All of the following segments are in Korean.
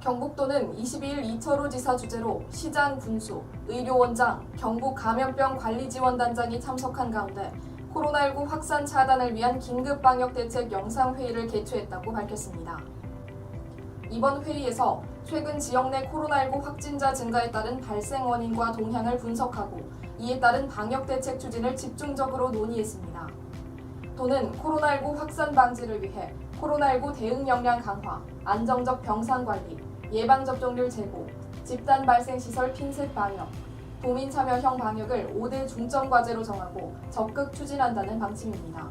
경북도는 22일 이철우 지사 주재로 시장 군수, 의료원장, 경북 감염병 관리 지원단장이 참석한 가운데 코로나19 확산 차단을 위한 긴급 방역 대책 영상 회의를 개최했다고 밝혔습니다. 이번 회의에서 최근 지역 내 코로나19 확진자 증가에 따른 발생 원인과 동향을 분석하고 이에 따른 방역 대책 추진을 집중적으로 논의했습니다. 도는 코로나19 확산 방지를 위해 코로나19 대응 역량 강화, 안정적 병상 관리, 예방 접종률 제고, 집단 발생 시설 핀셋 방역, 도민 참여형 방역을 5대 중점 과제로 정하고 적극 추진한다는 방침입니다.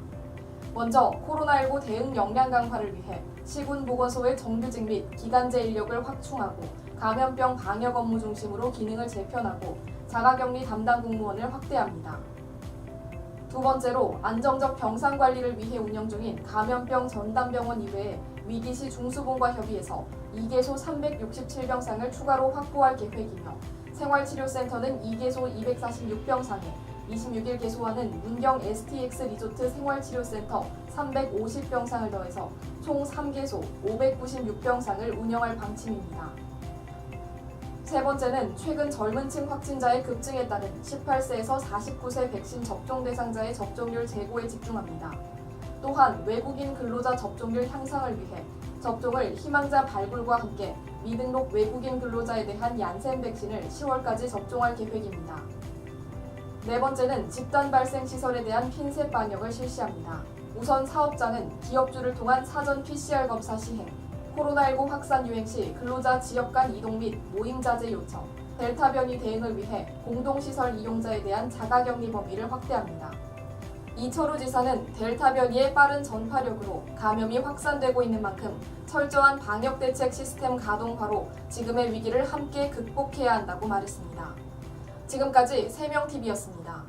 먼저 코로나19 대응 역량 강화를 위해 시군 보건소의 정규직 및 기간제 인력을 확충하고 감염병 방역 업무 중심으로 기능을 재편하고 자가격리 담당 공무원을 확대합니다. 두 번째로 안정적 병상 관리를 위해 운영 중인 감염병 전담병원 이외에 위기시 중수본과 협의해서 2개소 367병상을 추가로 확보할 계획이며 생활치료센터는 2개소 246병상에 26일 개소하는 문경 STX 리조트 생활치료센터 350병상을 더해서 총 3개소 596병상을 운영할 방침입니다. 세 번째는 최근 젊은 층 확진자의 급증에 따른 18세에서 49세 백신 접종 대상자의 접종률 제고에 집중합니다. 또한 외국인 근로자 접종률 향상을 위해 접종을 희망자 발굴과 함께 미등록 외국인 근로자에 대한 얀센 백신을 10월까지 접종할 계획입니다. 네 번째는 집단 발생 시설에 대한 핀셋 방역을 실시합니다. 우선 사업장은 기업주를 통한 사전 PCR 검사 시행, 코로나19 확산 유행 시 근로자 지역 간 이동 및 모임 자제 요청, 델타 변이 대응을 위해 공동시설 이용자에 대한 자가격리 범위를 확대합니다. 이철우 지사는 델타 변이의 빠른 전파력으로 감염이 확산되고 있는 만큼 철저한 방역 대책 시스템 가동화로 지금의 위기를 함께 극복해야 한다고 말했습니다. 지금까지 세명TV였습니다.